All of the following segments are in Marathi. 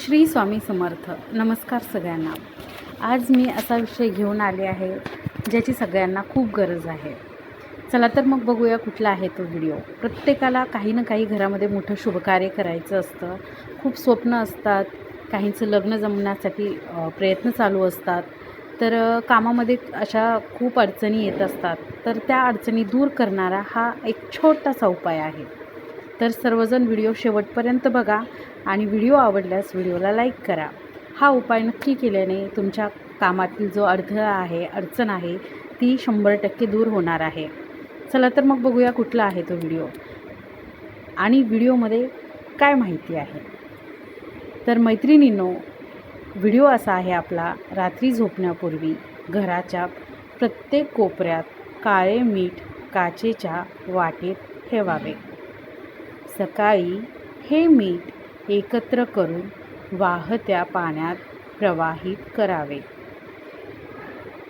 श्री स्वामी समर्थ. नमस्कार सगळ्यांना. आज मी असा विषय घेऊन आले आहे ज्याची सगळ्यांना खूप गरज आहे. चला तर मग बघूया कुठला आहे तो व्हिडिओ. प्रत्येकाला काही ना काही घरामध्ये मोठं शुभकार्य करायचं असतं. खूप स्वप्न असतात काहींचं लग्न जमण्यासाठी प्रयत्न चालू असतात. तर कामामध्ये अशा खूप अडचणी येत असतात. तर त्या अडचणी दूर करणारा हा एक छोटासा उपाय आहे. तर सर्वजण व्हिडिओ शेवटपर्यंत बघा आणि व्हिडिओ आवडल्यास व्हिडिओला लाईक करा. हा उपाय नक्की केल्याने तुमच्या कामातील जो अडथळा आहे अडचण आहे ती शंभर टक्के दूर होणार आहे. चला तर मग बघूया कुठला आहे तो व्हिडिओ. आणि व्हिडिओमध्ये काय माहिती आहे? तर मैत्रिणींनो व्हिडिओ असा आहे आपला रात्री झोपण्यापूर्वी घराच्या प्रत्येक कोपऱ्यात काळे मीठ काचेच्या वाटेत ठेवावे. सकाळी हे मीठ एकत्र करून वाहत्या पाण्यात प्रवाहित करावे.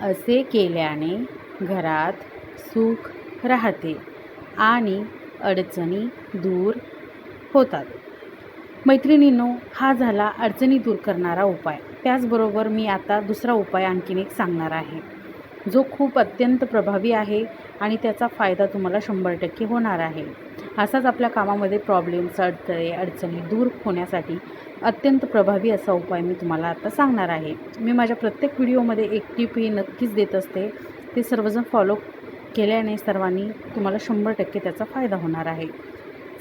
असे केल्याने घरात सुख राहते आणि अडचणी दूर होतात. मैत्रिणींनो हा झाला अडचणी दूर करणारा उपाय. त्याचबरोबर मी आता दुसरा उपाय आणखीन एक सांगणार आहे. जो खूप अत्यंत प्रभावी आहे आणि त्याचा फायदा तुम्हाला शंभर टक्के होणार आहे. असाच आपल्या कामामध्ये प्रॉब्लेम्स अडथळे अडचणी दूर होण्यासाठी अत्यंत प्रभावी असा उपाय मी तुम्हाला आता सांगणार आहे. मी माझ्या प्रत्येक व्हिडिओमध्ये एक टिप ही नक्कीच देत असते. ते सर्वजण फॉलो केल्याने सर्वांनी तुम्हाला शंभर टक्के त्याचा फायदा होणार आहे.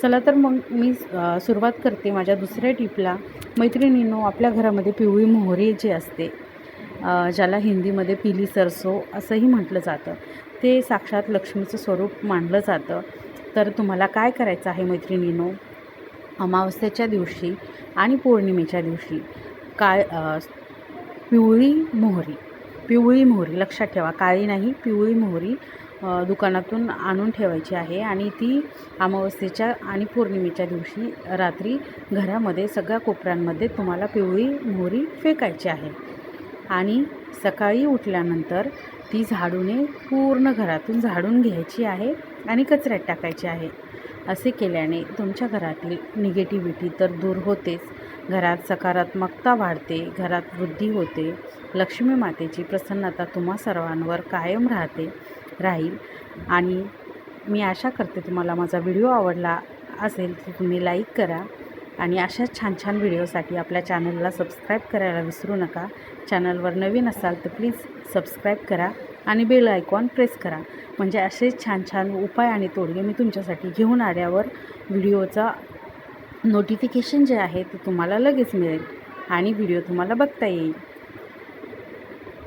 चला तर मग मी सुरुवात करते माझ्या दुसऱ्या टिपला मैत्रिणींनो आपल्या घरामध्ये पिवळी मोहरी जी असते ज्याला हिंदीमध्ये पिली सरसो असंही म्हटलं जातं. ते साक्षात लक्ष्मीचं स्वरूप मानलं जातं. तर तुम्हाला काय करायचं आहे मैत्रिणीनो? अमावस्येच्या दिवशी आणि पौर्णिमेच्या दिवशी काय पिवळी मोहरी पिवळी मोहरी लक्षात ठेवा काळी नाही पिवळी मोहरी दुकानातून आणून ठेवायची आहे आणि ती अमावस्येच्या आणि पौर्णिमेच्या दिवशी रात्री घरामध्ये सगळ्या कोपऱ्यांमध्ये तुम्हाला पिवळी मोहरी फेकायची आहे. आणि सकाळी उठल्यानंतर ती झाडूने पूर्ण घरातून झाडून घ्यायची आहे आणि कचऱ्यात टाकायची आहे. असे केल्याने तुमच्या घरातील निगेटिव्हिटी तर दूर होतेच. घरात सकारात्मकता वाढते घरात वृद्धी होते. लक्ष्मी मातेची प्रसन्नता तुम्हा सर्वांवर कायम राहते राहील. आणि मी आशा करते तुम्हाला माझा व्हिडिओ आवडला असेल तर तुम्ही लाईक करा. आणि अशाच छान छान व्हिडिओसाठी आपल्या चॅनलला सबस्क्राईब करायला विसरू नका. चॅनलवर नवीन असाल तर प्लीज सबस्क्राईब करा आणि बेल आयकॉन प्रेस करा. म्हणजे असेच छान छान उपाय आणि तोडगे मी तुमच्यासाठी घेऊन आल्यावर व्हिडिओचा नोटिफिकेशन जे आहे ते तुम्हाला लगेच मिळेल आणि व्हिडिओ तुम्हाला बघता येईल.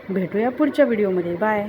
भेटूया पुढच्या व्हिडिओमध्ये. बाय.